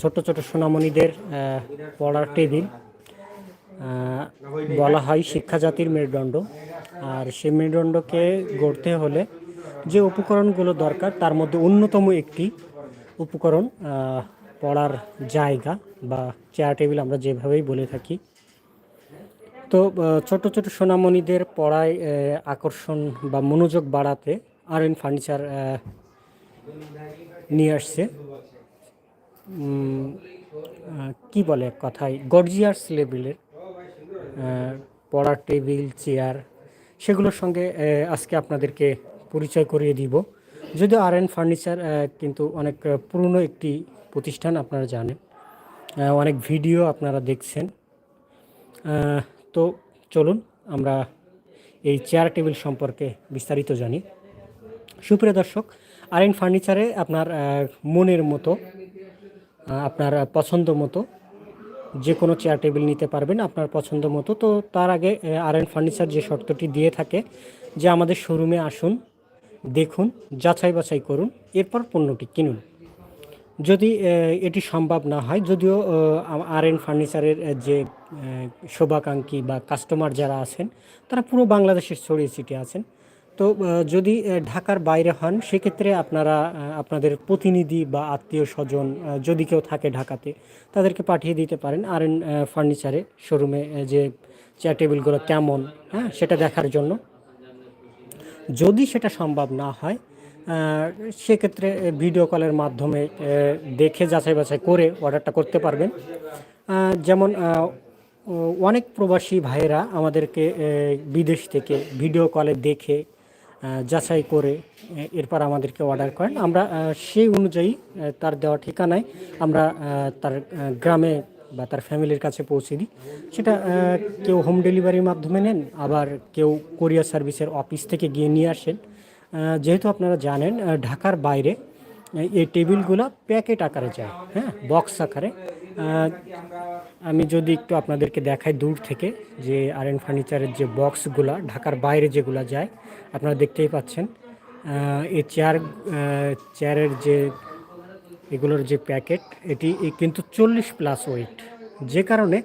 ছোট ছোট সোনামণিদের পড়ার টেবিল। বলা হয় শিক্ষা জাতির মেরুদণ্ড। আর সেই মেরুদণ্ডকে গড়তে হলে যে উপকরণগুলো দরকার, তার মধ্যে অন্যতম একটি উপকরণ পড়ার জায়গা বা চেয়ার টেবিল আমরা যেভাবেই বলে থাকি। তো ছোট ছোট সোনামণিদের পড়ায় আকর্ষণ বা মনোযোগ বাড়াতে আর এন ফার্নিচার নিয়ে আসছে। কি বলে কথায়? গর্জিয়াস লেভেলের পড়ার টেবিল, চেয়ার, সেগুলোর সঙ্গে আজকে আপনাদেরকে পরিচয় করিয়ে দিব। যদিও আর এন ফার্নিচার কিন্তু অনেক পুরনো একটি প্রতিষ্ঠান আপনারা জানেন। অনেক ভিডিও আপনারা দেখছেন। তো চলুন, আমরা এই চেয়ার টেবিল সম্পর্কে বিস্তারিত জানি। সুপ্রিয় দর্শক, আর এন ফার্নিচারে আপনার মনের মতো আপনার পছন্দ মতো যে কোনো চেয়ার টেবিল নিতে পারবেন আপনার পছন্দ মতো। তো তার আগে আর এন ফার্নিচার যে শর্তটি দিয়ে থাকে যে আমাদের শোরুমে আসুন, দেখুন, যাচাই বাছাই করুন, এরপর পণ্যটি কিনুন। যদি এটি সম্ভব না হয়, যদিও আর এন ফার্নিচারের যে শোভাকাঙ্ক্ষী বা কাস্টমার যারা আছেন, তারা পুরো বাংলাদেশের ছড়িয়ে ছিটিয়ে আছেন। তো যদি ঢাকার বাইরে হন, সেক্ষেত্রে আপনারা আপনাদের প্রতিনিধি বা আত্মীয় স্বজন যদি কেউ থাকে ঢাকাতে, তাদেরকে পাঠিয়ে দিতে পারেন আর এন ফার্নিচারে, শোরুমে যে চেয়ার টেবিলগুলো কেমন হ্যাঁ সেটা দেখার জন্য। যদি সেটা সম্ভব না হয় সেক্ষেত্রে ভিডিও কলের মাধ্যমে দেখে যাচাই বাছাই করে অর্ডারটা করতে পারবেন। যেমন অনেক প্রবাসী ভাইয়েরা আমাদেরকে বিদেশ থেকে ভিডিও কলে দেখে যাচাই করে এরপর আমাদেরকে অর্ডার করেন। আমরা সেই অনুযায়ী তার দেওয়া ঠিকানায় আমরা তার গ্রামে বা তার ফ্যামিলির কাছে পৌঁছে দিই। সেটা কেউ হোম ডেলিভারির মাধ্যমে নেন, আবার কেউ কোরিয়ার সার্ভিসের অফিস থেকে গিয়ে নিয়ে আসেন। যেহেতু আপনারা জানেন ঢাকার বাইরে এই টেবিলগুলো প্যাকেট আকারে যায় হ্যাঁ বক্স আকারে। আমি যদি একটু আপনাদেরকে দেখাই দূর থেকে যে আর এন ফার্নিচারের যে বক্সগুলা ঢাকার বাইরে যেগুলো যায়, আপনারা দেখতেই পাচ্ছেন এই চেয়ার চেয়ারের যে এগুলোর যে প্যাকেট এটি কিন্তু চল্লিশ প্লাস ওয়েট যে কারণে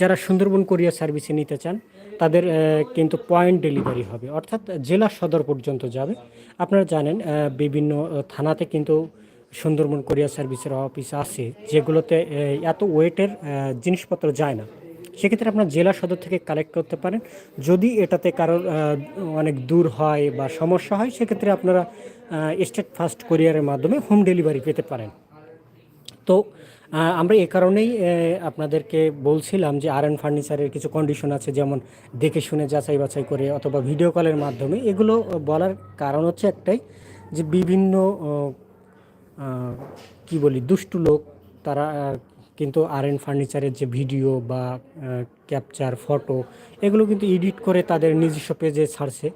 যারা সুন্দরবন কোরিয়ার সার্ভিসে নিতে চান, তাদের কিন্তু পয়েন্ট ডেলিভারি হবে। অর্থাৎ জেলা সদর পর্যন্ত যাবে। আপনারা জানেন বিভিন্ন থানাতে কিন্তু সুন্দরবন কোরিয়ার সার্ভিসের অফিস আছে, যেগুলোতে এত ওয়েটের জিনিসপত্র যায় না। সেক্ষেত্রে আপনার জেলা সদর থেকে কালেক্ট করতে পারেন। যদি এটাতে কারোর অনেক দূর হয় বা সমস্যা হয়, সেক্ষেত্রে আপনারা স্টেট ফার্স্ট কোরিয়ারের মাধ্যমে হোম ডেলিভারি পেতে পারেন। তো আমরা এ কারণেই আপনাদেরকে বলছিলাম যে আর ফার্নিচারের কিছু কন্ডিশন আছে, যেমন দেখে শুনে যাচাই বাছাই করে অথবা ভিডিও কলের মাধ্যমে। এগুলো বলার কারণ হচ্ছে একটাই, যে বিভিন্ন কি বলি, দুষ্টু লোক, তারা কিন্তু আর এন ফার্নিচারের যে ভিডিও বা ক্যাপচার ফটো এগুলো কিন্তু এডিট করে তাদের নিজস্ব পেজে ছাড়ছে।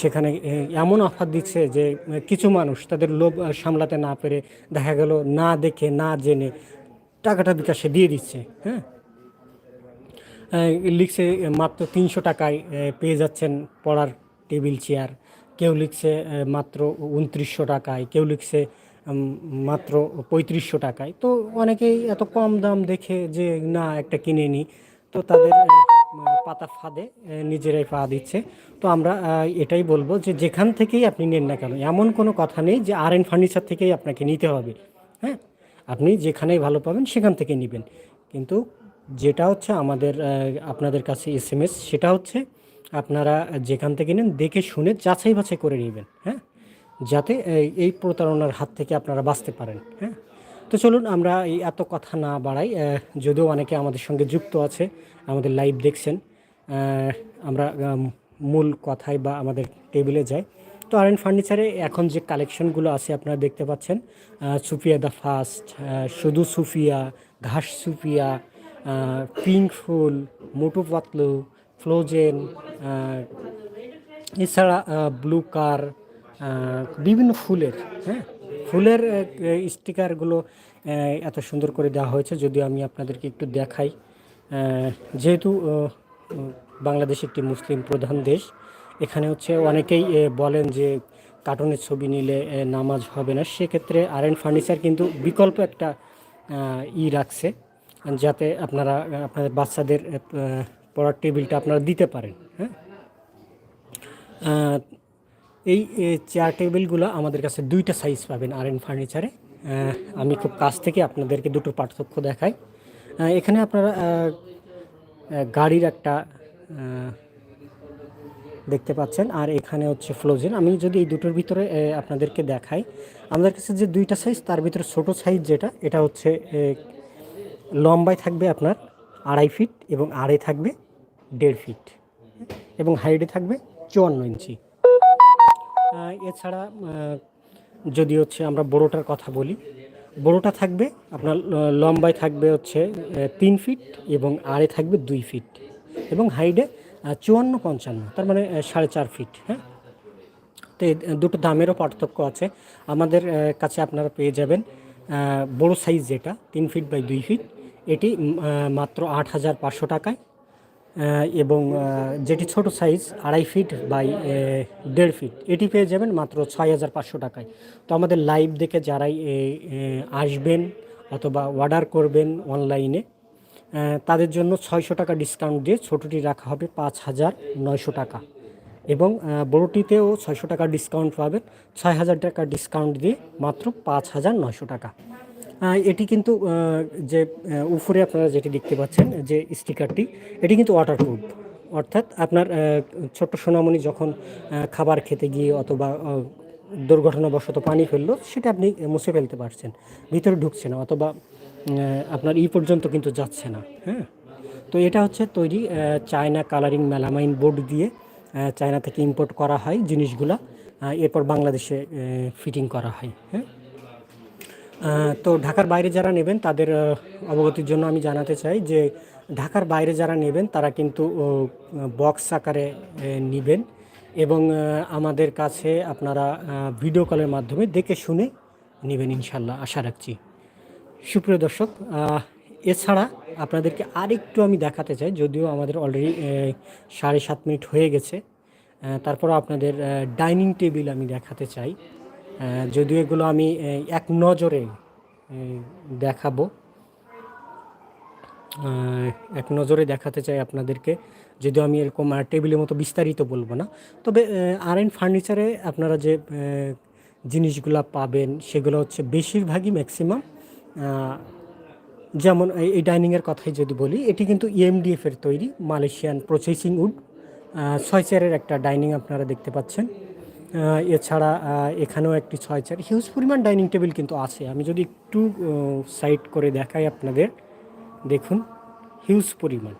সেখানে এমন অফার দিচ্ছে যে, কিছু মানুষ তাদের লোভ সামলাতে না পেরে দেখা গেল না দেখে, না জেনে টাকাটা বিকাশে দিয়ে দিচ্ছে হ্যাঁ? লিখছে মাত্র তিনশো টাকায় পেয়ে যাচ্ছেন পড়ার টেবিল, চেয়ার। কেউ লিখছে মাত্র উনত্রিশশো টাকায়, কেউ লিখছে মাত্র পঁয়ত্রিশশো টাকায়। তো অনেকেই এত কম দাম দেখে যে, না, একটা কিনে নিই তো তাদের পাতা ফাঁদে নিজেরাই পা দিচ্ছে। তো আমরা এটাই বলব যে, যেখান থেকেই আপনি নেন না কেন, এমন কোনো কথা নেই যে, আর এন ফার্নিচার থেকেই আপনাকে নিতে হবে। হ্যাঁ? আপনি যেখানেই ভালো পাবেন, সেখান থেকে নেবেন। কিন্তু যেটা হচ্ছে আমাদের আপনাদের কাছে এস এম এস, সেটা হচ্ছে আপনারা যেখান থেকে নেন, দেখে শুনে যাচাই বাছাই করে নেবেন হ্যাঁ? যাতে এই- প্রতারণার হাত থেকে আপনারা বাঁচতে পারেন হ্যাঁ? তো চলুন আমরা এই এত কথা না বাড়াই যদিও অনেকে আমাদের সঙ্গে যুক্ত আছে, আমাদের লাইভ দেখছেন আমরা মূল কথায় বা আমাদের টেবিলে যাই। তো আর এন ফার্নিচারে এখন যে কালেকশনগুলো আছে আপনারা দেখতে পাচ্ছেন সুফিয়া দ্য ফার্স্ট শুধু সুফিয়া, ঘাস সুফিয়া পিঙ্ক ফুল, মোটু পাতলু ফ্লোজেন এছাড়া ব্লু কার বিভিন্ন ফুলের হ্যাঁ? ফুলের স্টিকারগুলো এত সুন্দর করে দেওয়া হয়েছে। যদি আমি আপনাদেরকে একটু দেখাই যেহেতু বাংলাদেশ একটি মুসলিম প্রধান দেশ, এখানে হচ্ছে অনেকেই বলেন যে কার্টুনের ছবি নিলে নামাজ হবে না। সেক্ষেত্রে আর এন ফার্নিচার কিন্তু বিকল্প একটা ই রাখছে, যাতে আপনারা, আপনাদের বাচ্চাদের পড়ার টেবিলটা আপনারা দিতে পারেন হ্যাঁ? এই চেয়ার টেবিলগুলো আমাদের কাছে দুইটা সাইজ পাবেন আর এন ফার্নিচারে আমি খুব কাছ থেকে আপনাদেরকে দুটো পার্থক্য দেখাই। এখানে আপনারা গাড়ির একটা দেখতে পাচ্ছেন। আর এখানে হচ্ছে ফ্লোজেন আমি যদি এই দুটোর ভিতরে আপনাদেরকে দেখাই, আমাদের কাছে যে দুইটা সাইজ তার ভিতরে ছোট সাইজ যেটা, এটা হচ্ছে লম্বায় থাকবে আপনার আড়াই ফিট এবং আড়ে থাকবে। দেড় ফিট। এবং হাইটে থাকবে চুয়ান্ন ইঞ্চি। এছাড়া যদি হচ্ছে আমরা বড়োটার কথা বলি, বড়োটা থাকবে আপনার লম্বায় থাকবে হচ্ছে তিন ফিট এবং আড়ে থাকবে দুই ফিট। এবং হাইডে চুয়ান্ন পঞ্চান্ন, তার মানে সাড়ে চার ফিট হ্যাঁ? তো দুটো দামেরও পার্থক্য আছে। আমাদের কাছে আপনারা পেয়ে যাবেন বড় সাইজ যেটা, তিন ফিট বাই দুই ফিট। এটি মাত্র আট হাজার পাঁচশো টাকায়। এবং যেটি ছোট সাইজ, আড়াই ফিট বাই দেড় ফিট। এটি পেয়ে যাবেন মাত্র ছয় হাজার পাঁচশো টাকায়। তো আমাদের লাইভ দেখে যারাই আসবেন অথবা অর্ডার করবেন অনলাইনে তাদের জন্য ছয়শো টাকা ডিসকাউন্ট দিয়ে ছোটোটি রাখা হবে পাঁচ হাজার নয়শো টাকা। এবং বড়টিতেও ছয়শো টাকা ডিসকাউন্ট পাবেন, ছয় হাজার টাকা ডিসকাউন্ট দিয়ে মাত্র পাঁচ হাজার নয়শো টাকা। এটি কিন্তু যে উপরে আপনারা যেটি দেখতে পাচ্ছেন, যে স্টিকারটি, এটি কিন্তু ওয়াটারপ্রুফ অর্থাৎ আপনার ছোট্ট সোনামণি যখন খাবার খেতে গিয়ে অথবা দুর্ঘটনাবশত পানি ফেলল, সেটা আপনি মুছে ফেলতে পারছেন। ভিতরে ঢুকছে না অথবা আপনার ই পর্যন্ত কিন্তু যাচ্ছে না হ্যাঁ? তো এটা হচ্ছে তৈরি চায়না কালারিং মেলামাইন বোর্ড দিয়ে চায়না থেকে ইম্পোর্ট করা হয় জিনিসগুলা এরপর বাংলাদেশে ফিটিং করা হয় হ্যাঁ? তো ঢাকার বাইরে যারা নেবেন তাদের অবগতির জন্য আমি জানাতে চাই যে ঢাকার বাইরে যারা নেবেন তারা কিন্তু বক্স আকারে নেবেন এবং আমাদের কাছে আপনারা ভিডিও কলের মাধ্যমে দেখে শুনে নেবেন ইনশাল্লাহ আশা রাখছি। সুপ্রিয় দর্শক এছাড়া আপনাদেরকে আরেকটু আমি দেখাতে চাই যদিও আমাদের অলরেডি সাড়ে সাত মিনিট হয়ে গেছে আহ, তারপরও আপনাদের ডাইনিং টেবিল আমি দেখাতে চাই। যদিও এগুলো আমি এক নজরে দেখাবো। এক নজরে দেখাতে চাই আপনাদেরকে। যদিও আমি এরকম টেবিলের মতো বিস্তারিত বলব না। তবে আর এন ফার্নিচারে আপনারা যে জিনিসগুলো পাবেন, সেগুলো হচ্ছে বেশিরভাগই ম্যাক্সিমাম যেমন এই- ডাইনিংয়ের কথাই যদি বলি, এটি কিন্তু ইএমডিএফ এর তৈরি মালয়েশিয়ান প্রসেসিং উড ছয় চেয়ারের একটা ডাইনিং আপনারা দেখতে পাচ্ছেন। এছাড়া এখানেও একটি ছয় চেয়ার হিউজ পরিমাণ ডাইনিং টেবিল কিন্তু আছে। আমি যদি একটু সাইড করে দেখাই আপনাদের, দেখুন হিউজ পরিমাণ।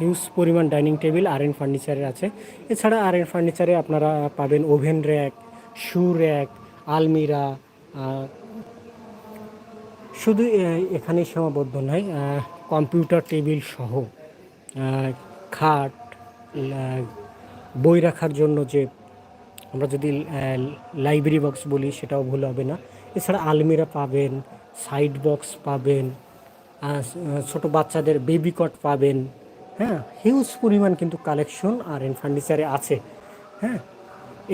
হিউজ পরিমাণ ডাইনিং টেবিল আর এন ফার্নিচারের আছে। এছাড়া আর এন ফার্নিচারে আপনারা পাবেন ওভেন র্যাক শু র্যাক আলমিরা শুধু, এ- এখানেই সীমাবদ্ধ নয় কম্পিউটার টেবিল সহ খাট বই রাখার জন্য যে আমরা যদি লাইব্রেরি বক্স বলি সেটাও ভুল হবে না। এছাড়া আলমিরা পাবেন সাইড বক্স পাবেন ছোট বাচ্চাদের বেবি কট পাবেন হ্যাঁ হিউজ পরিমাণ কিন্তু কালেকশন আর এন ফার্নিচারে আছে হ্যাঁ।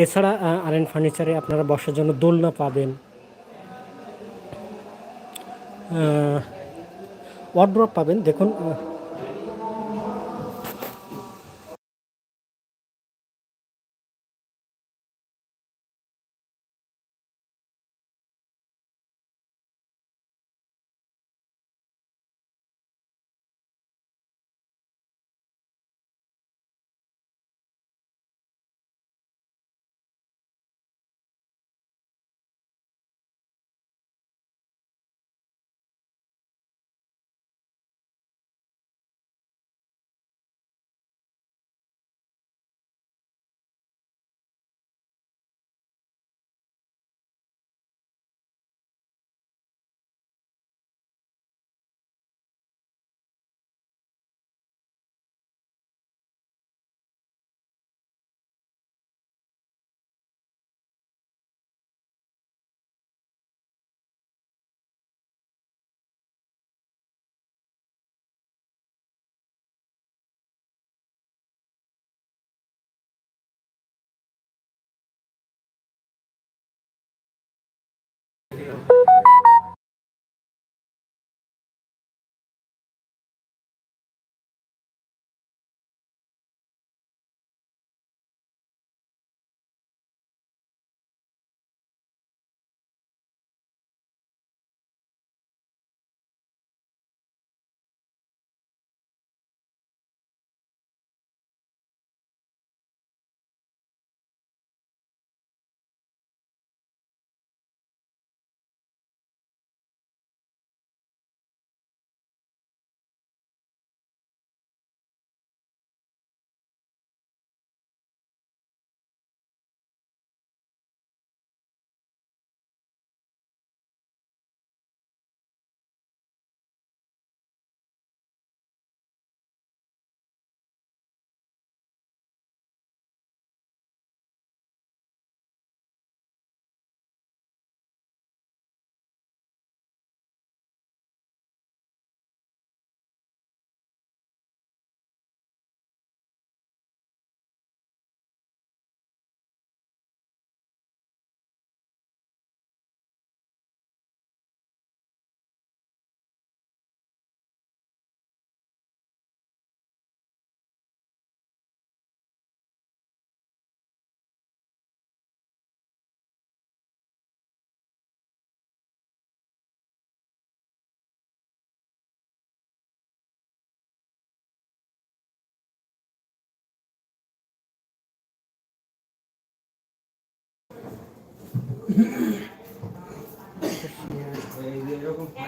এছাড়া আর এন ফার্নিচারে আপনারা বসার জন্য দোলনা পাবেন। ওয়ার্ড্রপ পাবেন। দেখুন আহ, কোনটা?